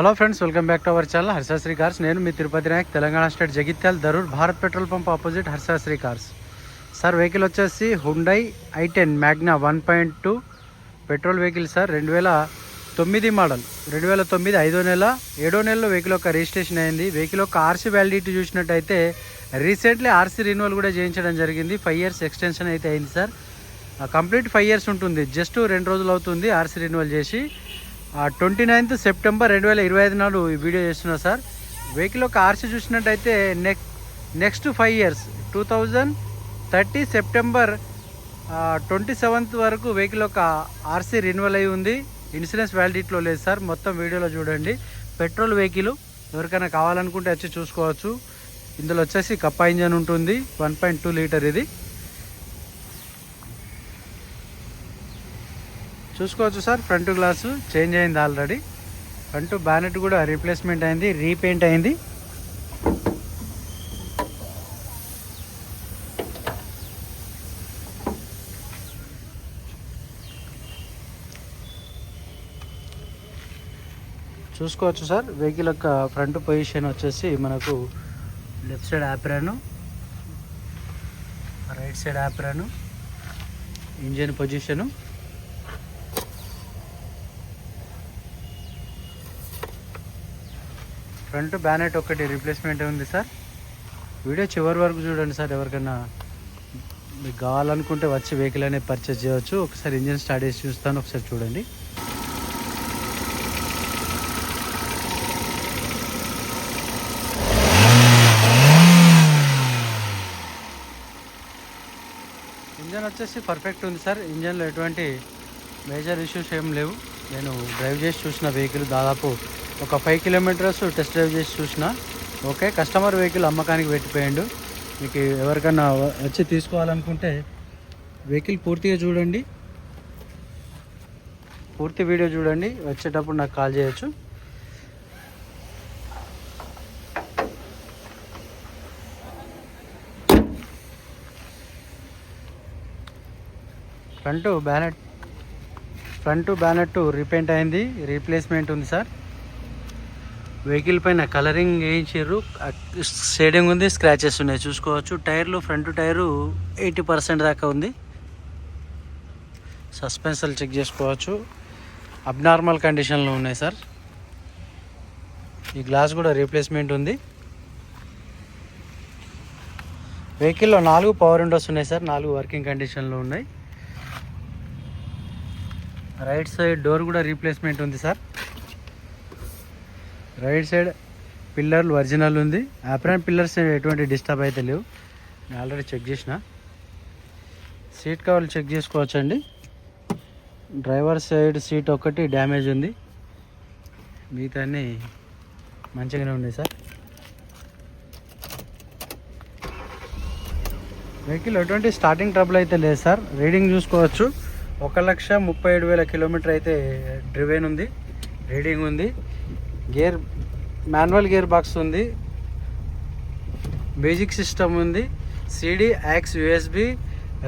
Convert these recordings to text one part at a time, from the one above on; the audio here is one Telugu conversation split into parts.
Hello friends welcome back to our channel Harshasri cars నేను మీ Tirupati Nayak Telangana state Jagtial Darur Bharat petrol pump opposite Harshasri cars sir vehicle వచ్చేసి Hyundai i ten Magna one point two petrol vehicle sir రెండు వేల తొమ్మిది మోడల్ రెండు వేల తొమ్మిది ఐదో నెల ఏడో నెలలో వెహికల్ యొక్క రిజిస్ట్రేషన్ అయింది. వెహికల్ యొక్క ఆర్సీ వ్యాలిడిటీ చూసినట్టయితే రీసెంట్లీ ఆర్సీ రెన్యువల్ కూడా చేయించడం జరిగింది. ఫైవ్ ఇయర్స్ ఎక్స్టెన్షన్ అయితే అయింది సార్. కంప్లీట్ ఫైవ్ ఇయర్స్ ఉంటుంది. జస్ట్ రెండు రోజులు అవుతుంది ఆర్సీ రెన్యువల్ చేసి. ట్వంటీ నైన్త్ సెప్టెంబర్ రెండు వేల ఇరవై ఐదు నాడు ఈ వీడియో చేస్తున్నా సార్. వెహికల్ ఒక ఆర్సీ చూసినట్టయితే nex next five years two thousand thirty September twenty seventh వరకు వెహికల్ ఒక ఆర్సీ రెన్యువల్ అయి ఉంది. ఇన్సూరెన్స్ వ్యాలిడిటీలో లేదు సార్. మొత్తం వీడియోలో చూడండి. పెట్రోల్ వెహికల్ ఎవరికైనా కావాలనుకుంటే వచ్చి చూసుకోవచ్చు. ఇందులో వచ్చేసి కప్ప ఇంజన్ ఉంటుంది. వన్ పాయింట్ టూ లీటర్ ఇది. చూసుకోవచ్చు సార్. ఫ్రంట్ గ్లాసు చేంజ్ అయింది ఆల్రెడీ. ఫ్రంట్ బ్యానెట్ కూడా రీప్లేస్మెంట్ అయింది రీపెయింట్ అయింది. చూసుకోవచ్చు సార్. వెహికల్ యొక్క ఫ్రంట్ పొజిషన్ వచ్చేసి మనకు left side apron right side apron engine position. Front bonnet ఒకటి రీప్లేస్మెంట్ ఉంది సార్. వీడియో చివరి వరకు చూడండి సార్. ఎవరికైనా మీకు కావాలనుకుంటే వచ్చి వెహికల్ అనేది పర్చేస్ చేయవచ్చు. ఒకసారి ఇంజిన్ స్టార్ట్ చేసి చూస్తాను ఒకసారి చూడండి. ఇంజన్ వచ్చేసి పర్ఫెక్ట్ ఉంది సార్. ఇంజన్లో ఎటువంటి మేజర్ ఇష్యూస్ ఏం లేవు. నేను డ్రైవ్ చేసి చూసిన వెహికల్ దాదాపు ఒక ఫైవ్ కిలోమీటర్స్ టెస్ట్ డ్రైవ్ చేసి చూసిన ఓకే కస్టమర్ వెహికల్ అమ్మకానికి పెట్టిపోయిండు. మీకు ఎవరికైనా వచ్చి తీసుకోవాలనుకుంటే వెహికల్ పూర్తిగా చూడండి. పూర్తి వీడియో చూడండి. వచ్చేటప్పుడు నాకు కాల్ చేయొచ్చు. Front bonnet front bonnet repaint అయింది. రీప్లేస్మెంట్ ఉంది సార్ వెహికల్ పైన కలరింగ్ వేయించారు షేడింగ్ ఉంది స్క్రాచెస్ ఉన్నాయి చూసుకోవచ్చు. టైర్లు ఫ్రంట్ టైరు ఎయిటీ పర్సెంట్ దాకా ఉంది. సస్పెన్సర్లు చెక్ చేసుకోవచ్చు. అబ్నార్మల్ కండిషన్లో ఉన్నాయి సార్. ఈ గ్లాస్ కూడా రీప్లేస్మెంట్ ఉంది. వెహికల్లో నాలుగు పవర్ విండోస్ ఉన్నాయి సార్. నాలుగు వర్కింగ్ కండిషన్లో ఉన్నాయి. రైట్ సైడ్ డోర్ కూడా రీప్లేస్మెంట్ ఉంది సార్. రైట్ సైడ్ పిల్లర్లు ఒరిజినల్ ఉంది. అప్రాన్ పిల్లర్స్ ఎటువంటి డిస్టర్బ్ అయితే లేవు. నేను ఆల్రెడీ చెక్ చేసిన. సీట్ కవర్లు చెక్ చేసుకోవచ్చండి. డ్రైవర్ సైడ్ సీట్ ఒకటి డ్యామేజ్ ఉంది. మిగతా అన్నీ మంచిగానే ఉన్నాయి సార్. వెహికల్ ఎటువంటి స్టార్టింగ్ ట్రబుల్ అయితే లేదు సార్. రీడింగ్ చూసుకోవచ్చు. ఒక లక్ష ముప్పై ఏడు వేల కిలోమీటర్ అయితే డ్రివెన్ ఉంది. రీడింగ్ ఉంది. గేర్ మాన్యువల్ గేర్ బాక్స్ ఉంది. బేజిక్ సిస్టమ్ ఉంది. CD aux USB.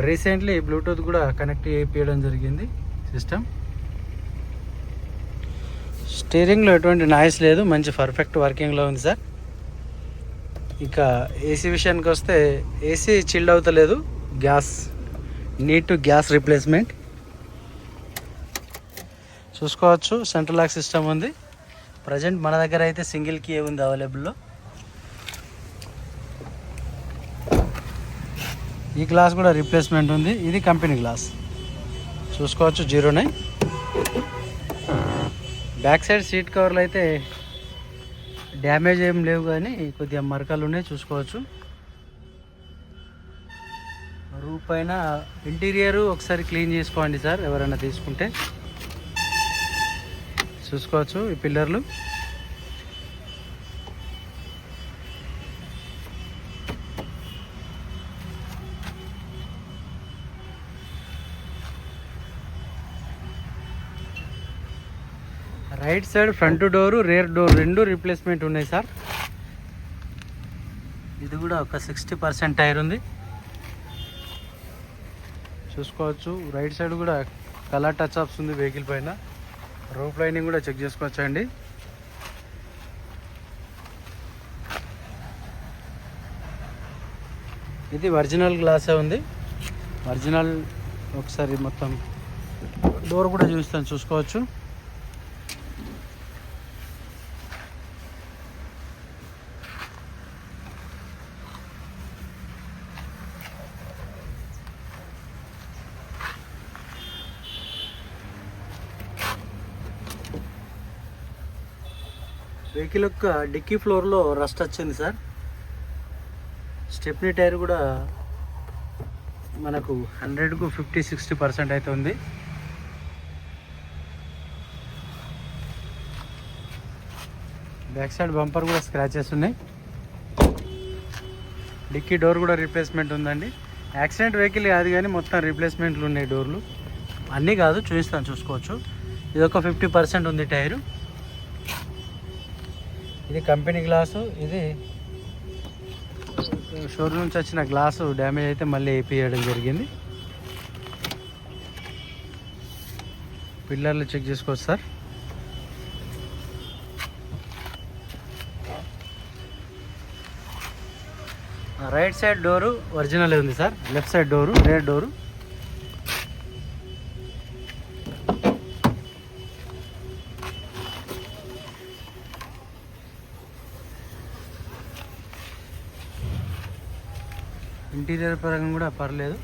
Recently Bluetooth కూడా కనెక్ట్ చేయించడం జరిగింది సిస్టమ్. స్టీరింగ్లో ఎటువంటి నాయిస్ లేదు. మంచి పర్ఫెక్ట్ వర్కింగ్లో ఉంది సార్. ఇక ఏసీ విషయానికి వస్తే ఏసీ చిల్డ్ అవుతలేదు. Gas need to gas replacement. చూసుకోవచ్చు. సెంట్రల్ లాక్ సిస్టమ్ ఉంది. ప్రజెంట్ మన దగ్గర అయితే సింగిల్కి ఏముంది అవైలబుల్లో? ఈ గ్లాస్ కూడా రీప్లేస్మెంట్ ఉంది. ఇది కంపెనీ గ్లాస్. చూసుకోవచ్చు zero nine. Back side seat కవర్లు అయితే డ్యామేజ్ ఏం లేవు కానీ కొద్దిగా మరకలు ఉన్నాయి. చూసుకోవచ్చు. రూపైన ఇంటీరియరు ఇంటీరియర్ ఒకసారి క్లీన్ చేసుకోండి సార్ ఎవరైనా తీసుకుంటే. చూసుకోవచ్చు ఈ పిల్లర్లు. Right side front door rear door రెండు రీప్లేస్మెంట్ ఉన్నాయి సార్. ఇది కూడా ఒక సిక్స్టీ పర్సెంట్ టైర్ ఉంది. చూసుకోవచ్చు. రైట్ సైడ్ కూడా కలర్ టచ్ అప్స్ ఉంది వెహికల్ పైన. రూఫ్ లైనింగ్ కూడా చెక్ చేసుకోవచ్చండి. ఇది ఒరిజినల్ గ్లాసే ఉంది. ఒరిజినల్ ఒకసారి మొత్తం డోర్ కూడా చూస్తాను చూసుకోవచ్చు. వెహికల్ యొక్క డిక్కీ ఫ్లోర్లో రస్ట్ వచ్చింది సార్. స్టెప్నీ టైర్ కూడా మనకు హండ్రెడ్కు ఫిఫ్టీ సిక్స్టీ పర్సెంట్ అయితే ఉంది. బ్యాక్ సైడ్ బంపర్ కూడా స్క్రాచెస్ ఉన్నాయి. డిక్కీ డోర్ కూడా రీప్లేస్మెంట్ ఉందండి. యాక్సిడెంట్ వెహికల్ కాదు కానీ మొత్తం రీప్లేస్మెంట్లు ఉన్నాయి డోర్లు. అన్నీ కాదు చూపిస్తాను చూసుకోవచ్చు. ఇది ఒక ఫిఫ్టీ పర్సెంట్ ఉంది టైరు. ఇది కంపెనీ గ్లాసు ఇది షోరూమ్ నుంచి వచ్చిన గ్లాసు డ్యామేజ్ అయితే మళ్ళీ వేపియడం జరిగింది. పిల్లర్లు చెక్ చేసుకోవచ్చు sir. Right side door original ఉంది sir. Left side door rear door. Interior పరంగా కూడా పర్లేదు.